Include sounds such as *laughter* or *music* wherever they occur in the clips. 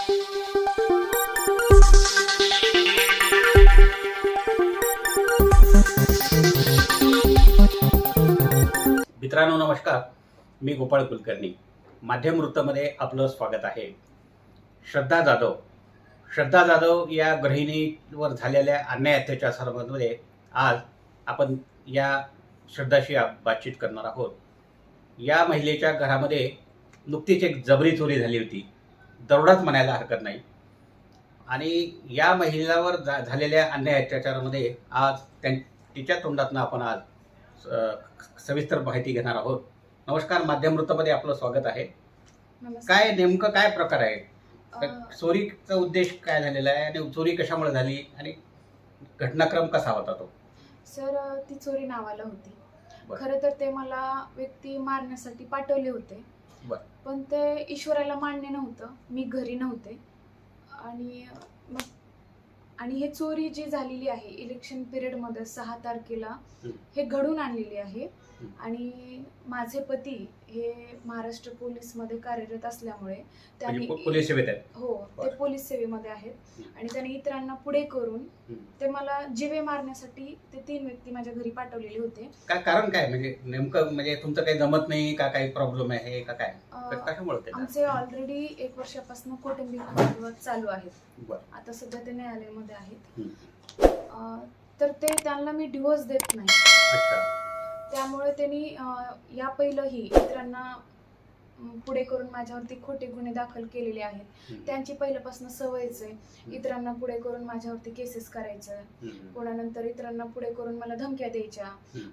मित्रांनो नमस्कार. मी गोपाळ कुलकर्णी. माध्यम वृत्तमध्ये आपलं स्वागत आहे. श्रद्धा जाधव. श्रद्धा जाधव या गृहिणीवर झालेल्या अन्याय अत्याचारामध्ये आज आपण या श्रद्धाशी बातचीत करणार आहोत. या महिलेच्या घरामध्ये नुकतीच एक जबरी चोरी झाली होती. दरोडाच म्हणायला हरकत नाही. आणि या महिलावर झालेल्या अन्याय अत्याचारामध्ये आज त्यां तिच्या तोंडातनं आपण आज सविस्तर माहिती घेणार आहोत. नमस्कार माध्यम वृत्तमध्ये आपलं स्वागत आहे. काय नेमकं काय प्रकार आहे? चोरीचा उद्देश काय झालेला आहे आणि चोरी कशामुळे झाली आणि घटनाक्रम कसा होता तो? सर ती चोरी नावाला होती. खरं तर ते मला व्यक्ती मारण्यासाठी पाठवले होते. बरं. पण ते ईश्वराला मान्य नव्हतं मी घरी नव्हते आणि मग आणि हे चोरी जी झालेली आहे इलेक्शन पिरियडमध्ये सहा तारखेला हं. हे घडून आणलेली आहे. आणि माझे पती हे महाराष्ट्र पोलीसमध्ये कार्यरत असल्यामुळे म्हणजे त्यांनी पोलीस सेवेत हो ते. पोलीस सेवेमध्ये आहेत. आणि त्याने इतरांना पुढे करून. ते मला जिवे मारण्यासाठी ते तीन व्यक्ती माझ्या घरी पाठवलेले होते. काय कारण काय? म्हणजे नेमकं म्हणजे तुमचं काही जमत नाही का? काही प्रॉब्लेम आहे का काय? आमचे ऑलरेडी एक वर्षापासून कौटुंबिक चालू आहेत. आता सध्या ते न्यायालयामध्ये आहेत. तर ते त्यांना मी डिवोर्स देत नाही. अच्छा. त्यामुळे त्यांनी या पहिलंही इतरांना पुढे करून माझ्यावरती खोटे गुन्हे दाखल केलेले आहेत. त्यांची पहिल्यापासून सवयच आहे इतरांना पुढे करून माझ्यावरती केसेस करायचं. पुण्यानंतर इतरांना पुढे करून मला धमक्या द्यायच्या.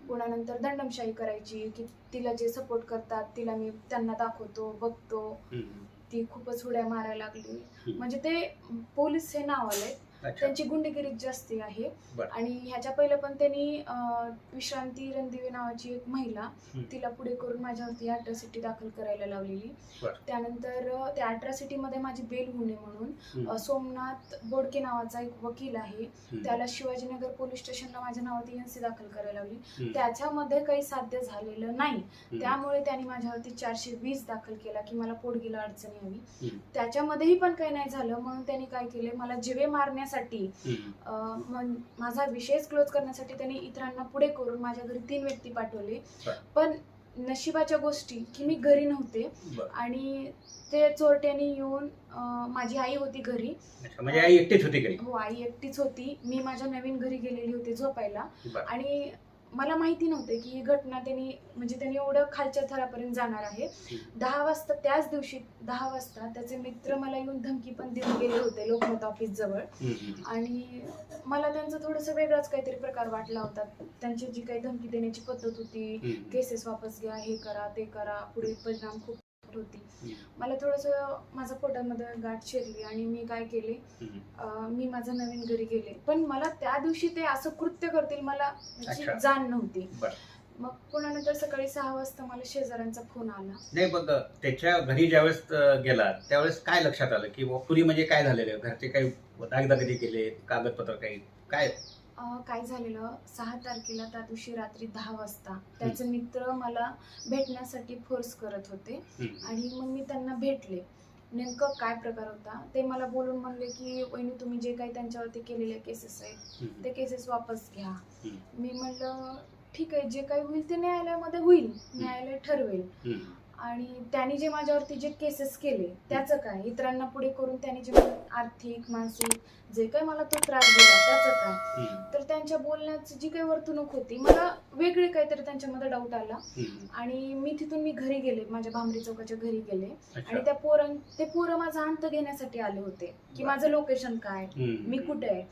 पुण्यानंतर दंडमशाही करायची की तिला जे सपोर्ट करतात तिला मी त्यांना दाखवतो बघतो. ती खूपच उड्या मारायला लागली. म्हणजे ते पोलीस हे नाव अच्छा त्यांची गुंडगिरी जास्ती आहे. आणि ह्याच्या पहिलं पण त्यांनी विश्रांती रणदिवे नावाची एक महिला. तिला पुढे करून माझ्यावरती अट्रॉसिटी दाखल करायला लावलेली. त्यानंतर त्या अट्रॉसिटी मध्ये माझी बेल नये म्हणून सोमनाथ बोडके नावाचा एक वकील आहे. त्याला शिवाजीनगर पोलीस स्टेशनला माझ्या नावावरती एनसी दाखल करायला लावली. त्याच्यामध्ये काही साध्य झालेलं नाही. त्यामुळे त्यांनी माझ्यावरती चारशे वीस दाखल केला की मला पोटगीला अडचण यावी हं. त्याच्यामध्येही पण काही नाही झालं म्हणून त्यांनी काय केले मला जिवे मारण्यासाठी मन- माझा विषयच क्लोज करण्यासाठी त्यांनी इतरांना पुढे करून माझ्या घरी तीन व्यक्ती पाठवले. पण नशिबाच्या गोष्टी की मी घरी नव्हते. आणि ते चोरट्याने येऊन माझी आई होती घरी म्हणजे आई एकटीच होती घरी हो आई एकटीच होती मी माझ्या नवीन घरी गेलेली होती झोपायला. आणि मला माहिती नव्हते की ही घटना त्यांनी म्हणजे त्यांनी एवढं खालच्या थरापर्यंत जाणार आहे. दहा वाजता त्याच दिवशी दहा वाजता त्याचे मित्र मला येऊन धमकी पण देऊन गेले होते लोकमत ऑफिस जवळ. आणि मला त्यांचं थोडंसं वेगळाच काहीतरी प्रकार वाटला होता त्यांची जी काही धमकी देण्याची पद्धत होती. केसेस वापस घ्या हे करा ते करा पुढे परिणाम खूप होती. मला थोडंसं माझा पोटामध्ये गाठ शिरली आणि मी काय केले. अं, मी माझ्या नवीन घरी गेले पण मला त्या दिवशी ते असं कृत्य करतील मला याची अच्छा. जाण नव्हती बरं. मग पुण्यानंतर सकाळी सहा वाजता मला शेजाऱ्यांचा फोन आला नाही बघ त्याच्या घरी ज्यावेळेस अं, गेला त्यावेळेस काय लक्षात आलं की पुरी म्हणजे काय झालेलं घरचे काही दागदागिरी केले कागदपत्र काही काय काय झालेलं? सहा तारखेला त्या दिवशी रात्री दहा वाजता. त्याचे मित्र मला भेटण्यासाठी फोर्स करत होते. आणि मग मी त्यांना भेटले. नेमकं काय प्रकार होता? ते मला बोलून म्हणले की वहिनी तुम्ही जे काही त्यांच्यावरती केलेले केसेस आहेत. ते केसेस वापस घ्या. मी म्हणलं ठीक आहे जे काही होईल ते न्यायालयामध्ये होईल. न्यायालय ठरवेल. आणि त्यांनी जे माझ्यावरती जे केसेस केले त्याचं काय? इतरांना पुढे करून त्यांनी जे आर्थिक मानसिक जे काही मला तो त्रास दिला त्याचं काय. तर त्यांच्या बोलण्याची जी काही वर्तणूक होती मला वेगळी काहीतरी त्यांच्यामध्ये डाऊट आला. आणि मी तिथून मी घरी गेले माझ्या भांबरी चौकाच्या घरी गेले आणि त्या पोरां ते पोरं माझा अंत घेण्यासाठी आले होते की. माझं लोकेशन काय. मी कुठे आहे.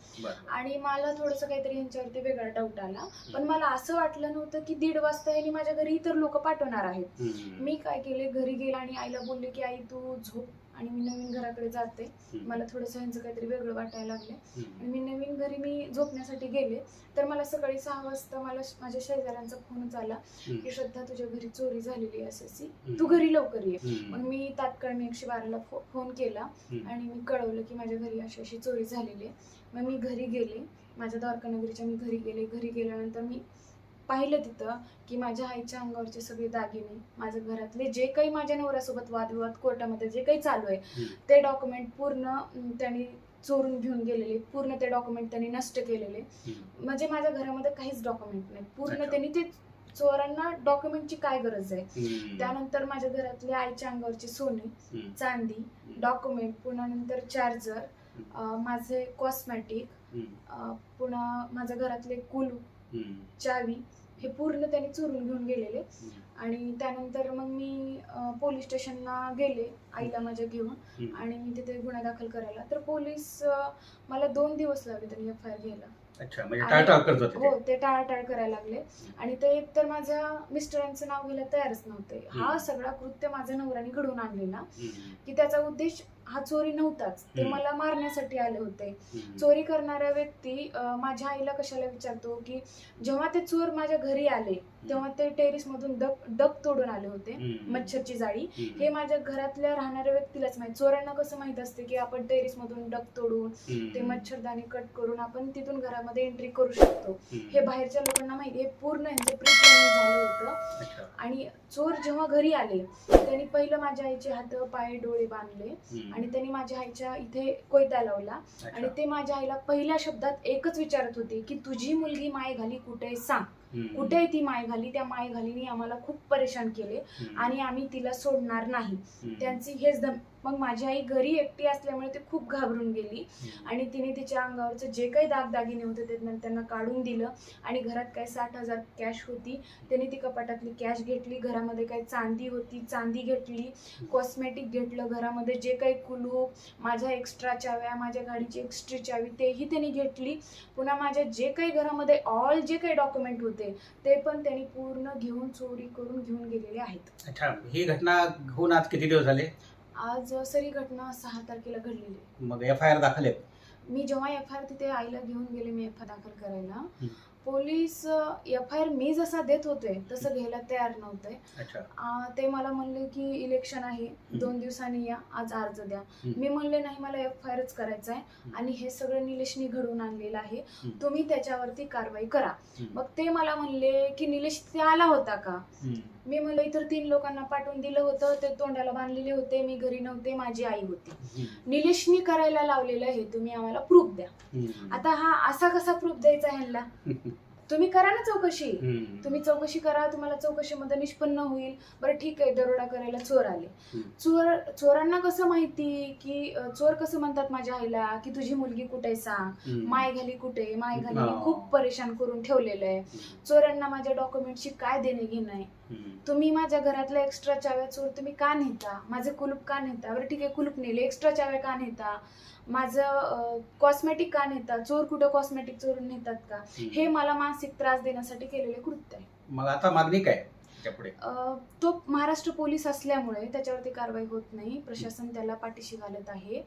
आणि मला थोडंसं काहीतरी यांच्यावरती वेगळा डाऊट आला पण मला असं वाटलं नव्हतं की दीड वाजता यांनी माझ्या घरी इतर लोक पाठवणार आहेत. मी काय केले घरी गेले आणि आईला बोलले की आई तू झोप आणि मी नवीन घराकडे जाते. मला थोडंसं यांचं काहीतरी वेगळं वाटायला लागले. आणि मी नवीन घरी मी झोपण्यासाठी गेले तर मला सकाळी सहा वाजता मला माझ्या शेजाऱ्यांचा फोनच आला. की श्रद्धा तुझ्या घरी चोरी झालेली आहे अशी अशी हं. तू घरी लवकर ये. मग मी तात्काळ मी एकशे बाराला फो फोन केला. आणि मी कळवलं की माझ्या घरी अशी अशी चोरी झालेली आहे मग मी घरी गेले माझ्या द्वारका नगरीच्या मी घरी गेले घरी गेल्यानंतर मी पाहिलं तिथं की माझ्या आईच्या अंगावरचे सगळे दागिने माझ्या घरातले जे काही माझ्या नवऱ्यासोबत वादविवाद कोर्टामध्ये जे काही चालू आहे. ते डॉक्युमेंट पूर्ण त्यांनी चोरून घेऊन गेलेले पूर्ण ते डॉक्युमेंट त्यांनी नष्ट केलेले. म्हणजे माझ्या घरामध्ये काहीच डॉक्युमेंट नाही पूर्ण. त्यांनी ते चोरांना डॉक्युमेंटची काय गरज आहे. त्यानंतर माझ्या घरातले आईच्या अंगावरची सोने. चांदी डॉक्युमेंट पुन्हा नंतर चार्जर माझे कॉस्मॅटिक. पुन्हा माझ्या घरातले कुलू. चावी हे पूर्ण त्यांनी चोरून घेऊन गेलेले. आणि त्यानंतर मग मी पोलीस स्टेशनला गेले आईला माझ्या घेऊन. आणि मी तिथे गुन्हा दाखल करायला तर पोलीस मला दोन दिवस लागले त्यांनी एफ आय आर घ्यायला अच्छा म्हणजे. हो ते टाळाटाळ करायला लागले आणि ते एकतर माझ्या मिस्टरांचं नाव घ्यायला तयारच नव्हते हा. सगळा कृत्य माझ्या नवऱ्याने घडवून आणलेला. की त्याचा उद्देश हा चोरी नव्हताच ते. मला मारण्यासाठी आले होते. चोरी करणारा व्यक्ती माझ्या आईला कशाला विचारतो की जेव्हा ते चोर माझ्या घरी आले तेव्हा ते टेरिस मधून डक डक तोडून आले होते. मच्छरची जाळी. हे माझ्या घरातल्या राहणाऱ्या व्यक्तीलाच माहीत चोरांना कसं माहीत असते की आपण टेरिस मधून डक तोडून. ते मच्छरदाणी कट करून आपण तिथून घरामध्ये एंट्री करू शकतो. हे बाहेरच्या लोकांना माहिती हे पूर्ण यांचं प्रिप्लॅनिंग झालं होतं. आणि चोर जेव्हा घरी आले त्यांनी पहिलं माझ्या आईचे हात पाय डोळे बांधले. आणि त्यांनी माझ्या आईच्या इथे कोयता लावला. आणि ते माझ्या आईला पहिल्या शब्दात एकच विचारत होते की तुझी मुलगी माय घाली कुठे? सांग. कुठे आहे ती माय घाली त्या माय घालीने आम्हाला खूप परेशान केले. आणि आम्ही तिला सोडणार नाही. त्यांची हेच धम मग माझी आई घरी एकटी असल्यामुळे ती खूप घाबरून गेली. आणि तिने तिच्या अंगावरचं जे काही दागदागिने होते ते त्यांना काढून दिलं. आणि घरात काय साठ हजार कॅश होती. त्याने ती कपाटातली कॅश घेतली. घरामध्ये काही चांदी होती. चांदी घेतली. कॉस्मेटिक घेतलं. घरामध्ये जे काही कुलूप माझ्या एक्स्ट्रा चाव्या माझ्या गाडीची एक्स्ट्रा चावी तेही त्यांनी घेतली. पुन्हा माझ्या जे काही घरामध्ये ऑल जे काही डॉक्युमेंट होते ते पण त्यांनी पूर्ण घेऊन चोरी करून घेऊन गेलेले आहेत. अच्छा. ही घटना होऊन आज किती दिवस झाले? आज सरी घटना सहा तारखेला घडलेली आहे. मग एफ आय आर दाखल आहे मी जेव्हा एफ आय आर तिथे आईला घेऊन गेले मी एफ आय दाखल करायला हं. पोलीस एफ आय आर मी जसा देत होते तसं घ्यायला तयार नव्हते आ, ते मला म्हणले की इलेक्शन आहे दोन दिवसांनी या आज अर्ज द्या हं. मी म्हणले नाही मला एफ आय आरच करायचं आहे हं. आणि हे सगळं निलेशनी घडवून आणलेलं आहे हं. तुम्ही त्याच्यावरती कारवाई करा हं. मग ते मला म्हणले की निलेश ते आला होता का. मी म्हणलं इतर तीन लोकांना पाठवून दिलं होतं ते तोंडाला बांधलेले होते मी घरी नव्हते माझी आई होती. निलेशनी करायला लावलेलं आहे तुम्ही आम्हाला प्रूफ द्या. आता हा असा कसा प्रूफ द्यायचा ह्यांना *laughs* तुम्ही करा ना चौकशी हम्म. तुम्ही चौकशी करा तुम्हाला चौकशीमध्ये निष्पन्न होईल बरं ठीक आहे दरोडा करायला चोर आले हम्म. चोर चोरांना कसं माहिती की अं, चोर कसं म्हणतात माझ्या आईला की तुझी मुलगी कुठे आहे सांग हम्म. माय घाली कुठे माय घाली हा. खूप परेशान करून ठेवलेलं आहे. चोरांना माझ्या डॉक्युमेंटची काय देणे घेणं आहे. तुम्ही माझ्या घरातल्या एक्स्ट्रा चाव्या चोर तुम्ही का नेता? माझे कुलूप का नेता? बरं ठीक आहे कुलूप नेले. एक्स्ट्रा चाव्या का नेता? माझं कॉस्मेटिक का नेता? चोर कुठं कॉस्मेटिक चोरून नेतात का? हे मला मानसिक त्रास देण्यासाठी केलेले कृत्य आहे. मग आता मागणी काय? तो महाराष्ट्र पोलीस असल्यामुळे त्याच्यावरती कारवाई होत नाही. प्रशासन त्याला पाठीशी घालत आहे.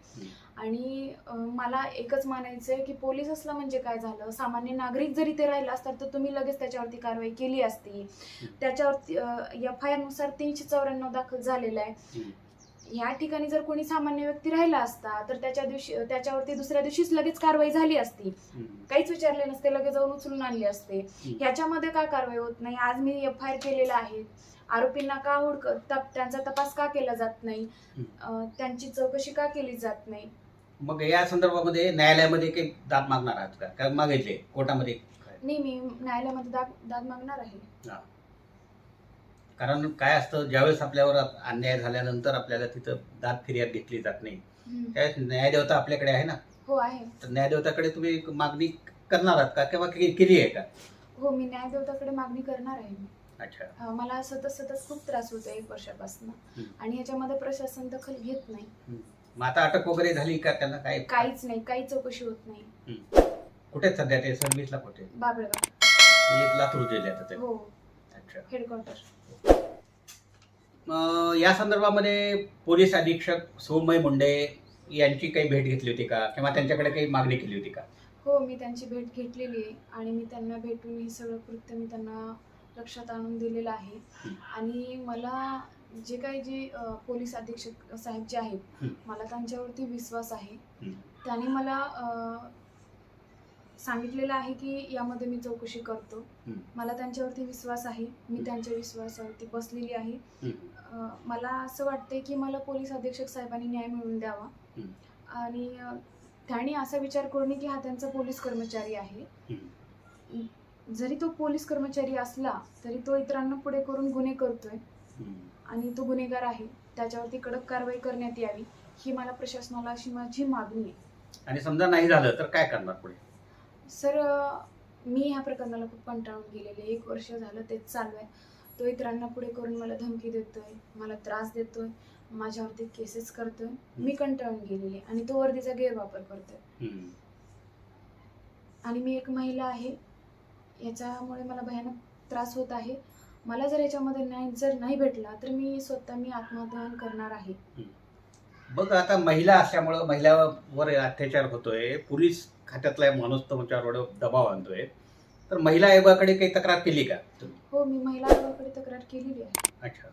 आणि मला एकच म्हणायचं आहे की पोलीस असला म्हणजे काय झालं? सामान्य नागरिक जरी ते राहिला असतात तर तुम्ही लगेच त्याच्यावरती कारवाई केली असती. त्याच्यावरती एफ आय आरनुसार तीनशे चौऱ्याण्णव दाखल झालेला आहे. ह्या ठिकाणी जर कोणी सामान्य व्यक्ती राहिला असता तर त्याच्या दिवशी त्याच्यावरती दुसऱ्या दिवशीच लगेच कारवाई झाली असती. काहीच विचारले नसते लगेच जाऊन उचलून आणले असते. ह्याच्यामध्ये का कारवाई होत नाही? आज मी एफ आय आर केलेला आहे. आरोपींना का हुडक तप त्यांचा तपास का केला जात नाही? त्यांची चौकशी का केली जात नाही? मग या संदर्भामध्ये न्यायालयामध्ये काही दाब मागणार आहात का? काय मागितले? कोर्टामध्ये? नाही मी न्यायालयामध्ये दाद दाद मागणार आहे. कारण काय असतं ज्यावेळेस आपल्यावर अन्याय झाल्यानंतर आपल्याला तिथं दाद फिर्याद घेतली जात नाही. त्यावेळेस न्यायदेवता आपल्याकडे आहे ना? हो आहे. तर न्यायदेवताकडे तुम्ही मागणी करणार आहात का? किंवा के- केली आहे का? हो मी न्यायदेवताकडे मागणी करणार आहे. मी अच्छा. अं, मला सतत सतत खूप त्रास होतो एक वर्षापासून. हम्म. आणि ह्याच्यामध्ये प्रशासन दखल घेत नाही. मग आता अटक वगैरे झाली का त्यांना काय? काहीच नाही काही चौकशी होत नाही. कुठे आहेत सध्या ते? सर्व्हिसला कुठे? बाबळगाव. लातूर जिल्ह्यात आहे. हो. हेडक्वार्टर या संदर्भामध्ये पोलीस अधीक्षक सोमय मुंडे यांची काही भेट घेतली होती का किंवा त्यांच्याकडे काही मागणी केली होती का हो मी त्यांची भेट घेतलेली आहे आणि मी त्यांना भेटून हे सगळं कृत्य मी त्यांना लक्षात आणून दिलेलं आहे. आणि मला जे काही जे पोलीस अधीक्षक साहेब जे आहेत. मला त्यांच्यावरती विश्वास आहे. त्यांनी मला सांगितलेलं आहे की यामध्ये मी चौकशी करतो हम्म. मला त्यांच्यावरती विश्वास आहे मी हम्म. त्यांच्या विश्वासावरती बसलेली आहे हम्म. अं, मला असं वाटते की मला पोलीस अधीक्षक साहेबांनी न्याय मिळवून द्यावा हम्म. आणि अं, त्यांनी असा विचार करू नये की हा त्यांचा पोलीस कर्मचारी आहे जरी तो पोलीस कर्मचारी असला तरी तो इतरांना पुढे करून गुन्हे करतोय हम्म. आणि तो गुन्हेगार आहे त्याच्यावरती कडक कारवाई करण्यात यावी ही मला प्रशासनाला अशी माझी मागणी आहे आणि समजा नाही झालं तर काय करणार पुढे सर मी ह्या प्रकरणाला खूप कंटाळून गेलेले एक वर्ष झालं तेच चालू आहे. तो इतरांना पुढे करून मला धमकी देतोय मला त्रास देतोय माझ्यावरती केसेस करतोय. मी कंटाळून गेलेले आणि तो वर्दीचा गैरवापर करतोय. आणि मी एक महिला आहे. याच्यामुळे मला भयानक त्रास होत आहे. मला जर याच्यामध्ये न्याय जर नाही भेटला तर मी स्वतः मी आत्महत्या करणार आहे. बघ आता महिला असल्यामुळं महिलावर अत्याचार होतोय. पोलीस खात्यातला माणूस तुमच्यावर दबाव आणतोय. तर महिला आयोगाकडे काही तक्रार केली का हो मी महिला आयोगाकडे तक्रार केलेली आहे. अच्छा.